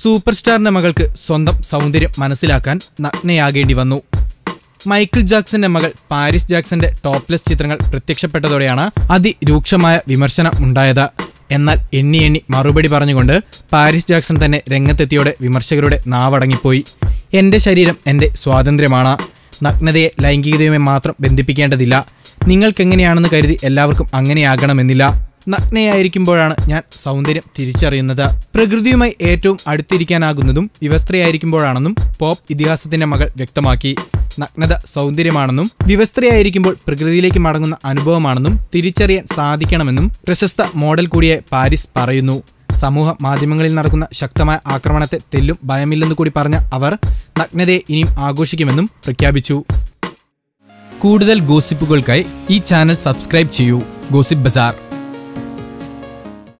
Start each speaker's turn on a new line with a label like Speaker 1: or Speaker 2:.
Speaker 1: Super സ്റ്റാറിന്റെ മകൾക്ക് സ്വന്തം സൗന്ദര്യം മനസ്സിലാക്കാൻ നഗ്നയാകേണ്ടി വന്നു. മൈക്കിൾ ജാക്സന്റെ മകൾ പാരിസ് ജാക്സന്റെ ടോപ്ലെസ് ചിത്രങ്ങൾ പ്രത്യക്ഷപ്പെട്ടതോടെയാണ് അതിരൂക്ഷമായ വിമർശനം ഉണ്ടായത്. എന്നാൽ എണ്ണി എണ്ണി മറുപടി പറഞ്ഞുകൊണ്ട് പാരിസ് ജാക്സൺ തന്നെ രംഗത്തെത്തിയോടെ വിമർശകരുടെ നാവടങ്ങിപ്പോയി. എന്റെ ശരീരം എന്റെ സ്വാതന്ത്ര്യമാണ്. നഗ്നതയെ ലൈംഗികതയുമായി മാത്രം ബന്ധിപ്പിക്കേണ്ടതില്ല. നിങ്ങൾക്കെങ്ങനെയാണെന്ന് കരുതി എല്ലാവർക്കും അങ്ങനെയാകണമെന്നില്ല. നഗ്നയായിരിക്കുമ്പോഴാണ് ഞാൻ സൗന്ദര്യം തിരിച്ചറിയുന്നത്. പ്രകൃതിയുമായി ഏറ്റവും അടുത്തിരിക്കാനാകുന്നതും വിവസ്ത്രയായിരിക്കുമ്പോഴാണെന്നും പോപ്പ് ഇതിഹാസത്തിന്റെ മകൾ വ്യക്തമാക്കി. നഗ്നത സൗന്ദര്യമാണെന്നും വിവസ്ത്രയായിരിക്കുമ്പോൾ പ്രകൃതിയിലേക്ക് മടങ്ങുന്ന അനുഭവമാണെന്നും തിരിച്ചറിയാൻ സാധിക്കണമെന്നും പ്രശസ്ത മോഡൽ കൂടിയായ പാരിസ് പറയുന്നു. സമൂഹ മാധ്യമങ്ങളിൽ നടക്കുന്ന ശക്തമായ ആക്രമണത്തെ തെല്ലും ഭയമില്ലെന്ന് കൂടി പറഞ്ഞ അവർ നഗ്നതയെ ഇനിയും ആഘോഷിക്കുമെന്നും പ്രഖ്യാപിച്ചു. കൂടുതൽ ഗോസിപ്പുകൾക്കായി ഈ ചാനൽ സബ്സ്ക്രൈബ് ചെയ്യൂ. Gossip bazaar.